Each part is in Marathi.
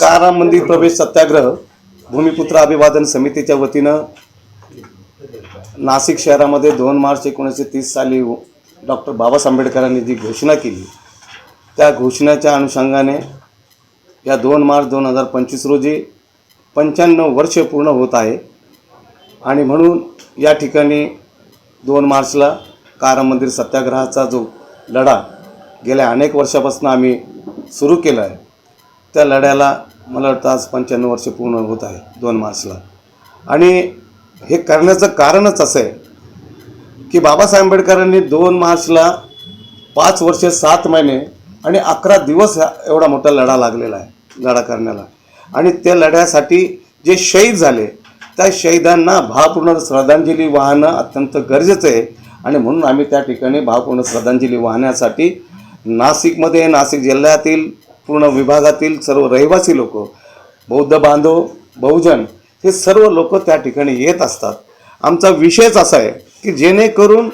काराम मंदिर प्रवेश सत्याग्रह भूमिपुत्र अभिवादन समितीच्या वतीनं नाशिक शहरामध्ये दोन मार्च एकोणीसशे तीस साली डॉक्टर बाबासाहेब आंबेडकरांनी जी घोषणा केली त्या घोषणेच्या अनुषंगाने या दोन मार्च दोन हजार पंचवीस रोजी पंच्याण्णव वर्ष पूर्ण होत आहे. आणि म्हणून या ठिकाणी दोन मार्चला कार मंदिर सत्याग्रहाचा जो लढा गेल्या अनेक वर्षापासून आम्ही सुरू केला आहे त्या लढ्याला मला वाटतं आज पंच्याण्णव वर्ष पूर्ण होत आहे दोन मार्चला. आणि हे करण्याचं कारणच असं आहे की बाबासाहेब आंबेडकरांनी दोन मार्चला पाच वर्ष सात महिने आणि अकरा दिवस एवढा मोठा लढा लागलेला आहे लढा करण्याला. आणि त्या लढ्यासाठी जे शहीद झाले त्या शहीदांना भावपूर्ण श्रद्धांजली वाहणं अत्यंत गरजेचं आहे. आणि म्हणून आम्ही त्या ठिकाणी भावपूर्ण श्रद्धांजली वाहण्यासाठी नाशिकमध्ये नाशिक जिल्ह्यातील पूर्ण विभागातील सर्व रहिवासी लोक बौद्ध बांधव बहुजन हे सर्व लोक त्या ठिकाणी येत असतात. आमचा विषयच असा आहे की जेणेकरून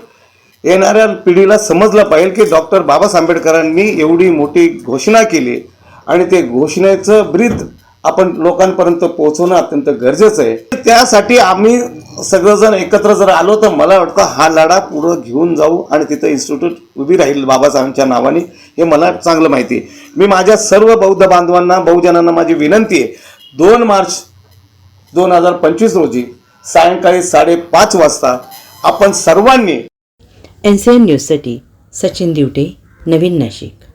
येणाऱ्या पिढीला समजलं पाहिजे की डॉक्टर बाबासाहेब आंबेडकरांनी एवढी मोठी घोषणा केली आणि ते घोषणेचं ब्रीद आपण लोकांपर्यंत पोहोचवणं अत्यंत गरजेचं आहे. त्यासाठी आम्ही सगळेजण एकत्र जर आलो तर मला वाटतं हा लढा पुढं घेऊन जाऊ आणि तिथं इन्स्टिट्यूट उभी राहील बाबासाहेबांच्या नावाने. हे मला चांगलं माहिती आहे. मी माझ्या सर्व बौद्ध बांधवांना बहुजनांना माझी विनंती आहे. दोन मार्च दोन हजार पंचवीस रोजी सायंकाळी साडेपाच वाजता आपण सर्वांनी एन सी एन न्यूजसाठी सचिन दिवटे नवीन नाशिक.